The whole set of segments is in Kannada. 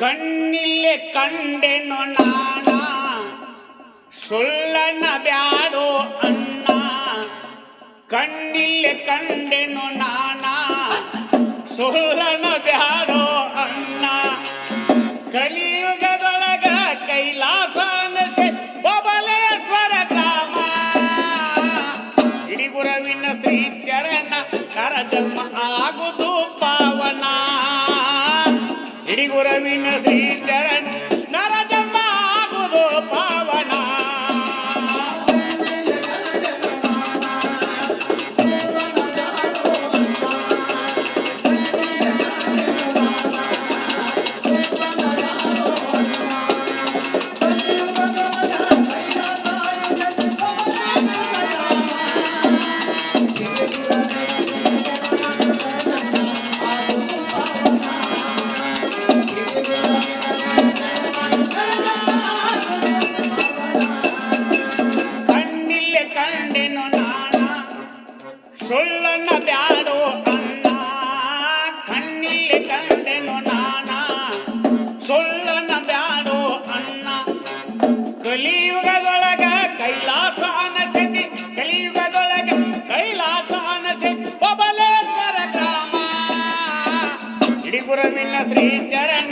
ಕಣ್ಣಿಲ್ಲೆ ಕಂಡೆನೋ ನಾಣ ಸುಳ್ಳನ ಬ್ಯಾಡೋ ಅಣ್ಣ? ಕಣ್ಣಿಲ್ಲೆ ಕಂಡೆನೋ ನಾಣ ಸುಳ್ಳನ ಬ್ಯಾಡೋ ಅಣ್ಣ? ಕಲಿಯುಗದೊಳಗ ಕೈಲಾಸ ಅನಸೆ ಬಬಲೇಶ್ವರ ಧಾಮ ಹಿಡಿಗುರವಿನ ಶ್ರೀ ಚರಣ ಕರ श्री चरण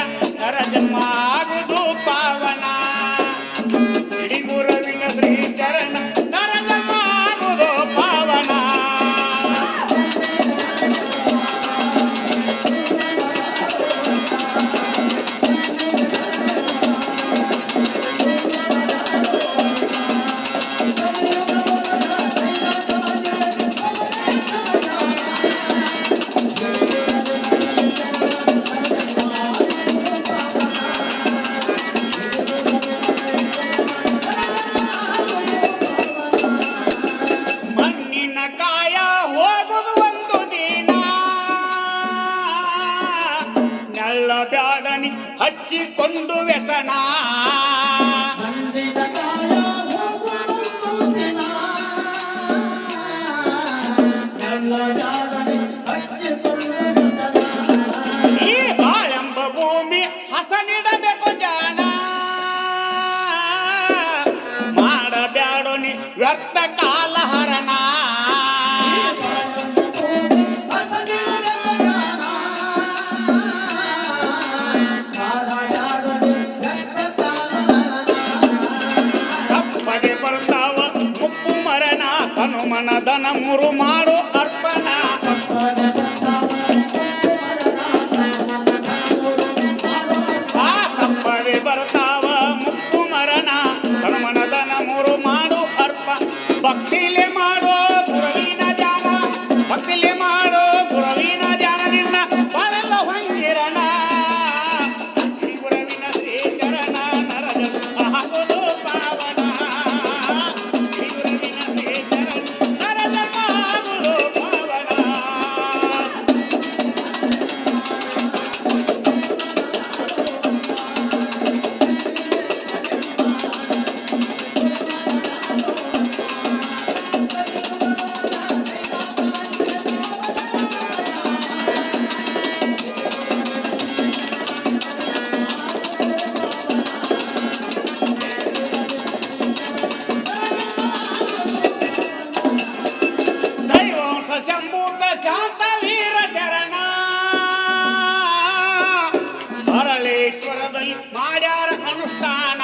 ಮಾಡ್ಯಾರ ಅನುಷ್ಠಾನ.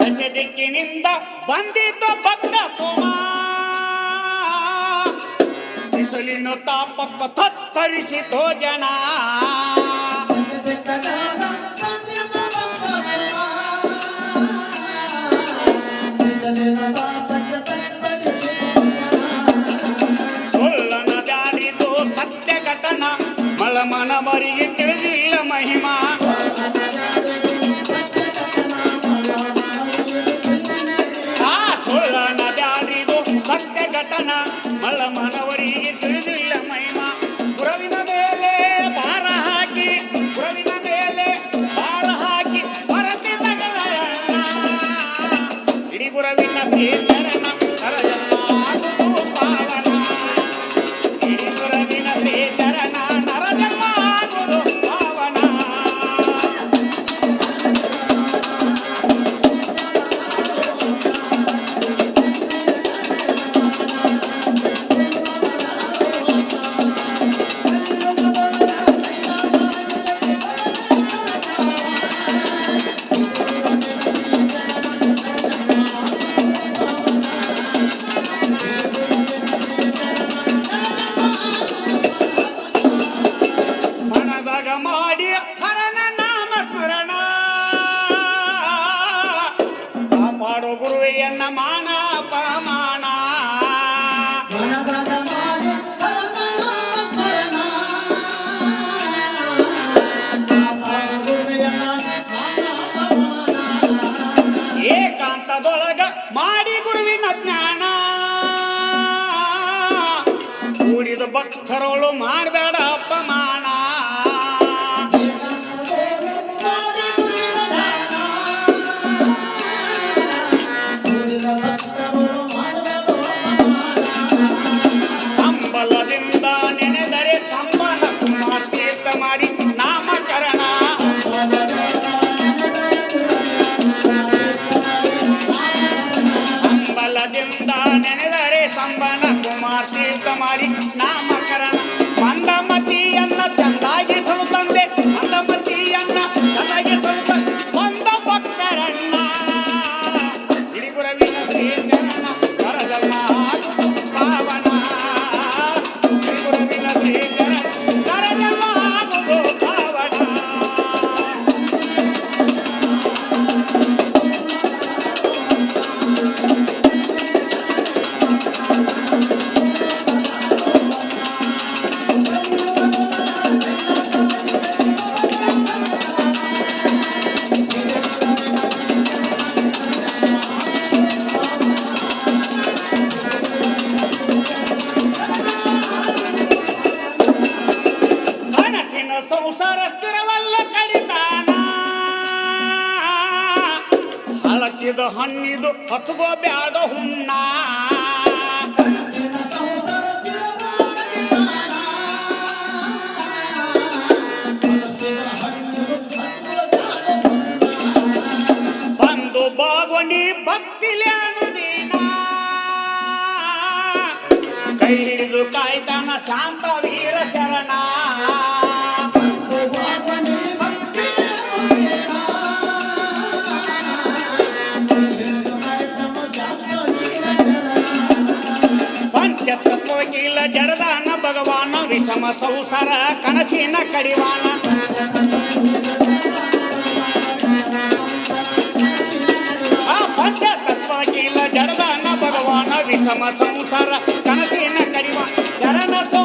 ದಶ ದಿಕ್ಕಿನಿಂದ ಬಂದಿತು ಭಕ್ತ ಸೋಮ ತಾಪಕ್ಕ ತತ್ತರಿಸಿತೋ ಜನ. ಭಕ್ತನ ಮನವರಿಗೆ ತಿಳಿದಿಲ್ಲ ಮಹಿಮಾ. ಆ ಸುಳ್ಳನ ಬ್ಯಾರಿದು ಸತ್ಯ ಘಟನ ಮಳ್ಳ ಮನವರಿಗೆ ತಿಳಿದಿಲ್ಲ ಮಹಿಮಾ. ಪುರವಿನ ಮೇಲೆ ಭಾರ ಹಾಕಿ ಮೇಲೆ ಭಾರ ಇಡೀ ಗುರವಿನ ಪ್ರೀತರನ ಗುರುವಿಯನ್ನ ಮಾನ ಅಪಮಾನ. ಏಕಾಂತದೊಳಗ ಮಾಡಿ ಗುರುವಿನ ಜ್ಞಾನ. ಕೂಡಿದ ಭಕ್ತರೊಳು ಮಾಡಬೇಡ ಅಪಮಾನ. ಸಂಸಾರ ಸ್ಥಿರವಲ್ಲ ಕಡಿತಾನ. ಹಳಚಿದ ಹಣ್ಣಿದು ಹಸುಗೋ ಬ್ಯಾಡ ಹುಣ್ಣ. ಬಂದು ಬಾಗೋಣಿ ಭಕ್ತಿಲೆ ಕೈ ಹಿಡಿದು ಕಾಯ್ತಾನ ಶಾಂತ ವೀರ ಶರಣ. ಶರಣ. ಜರದಾನ ಭಗವಾನ ವಿಷಮ ಸಂಸಾರ ಕನಸಿನ ಕಡಿವಾನ ಆ ಪಂಚತತ್ವಕೀಲ ಜಡದಾನ ಭಗವಾನ ವಿಷಮ ಸಂಸಾರ ಕನಸಿನ ಕಡಿವಾನ ಚರಣ ಸೋ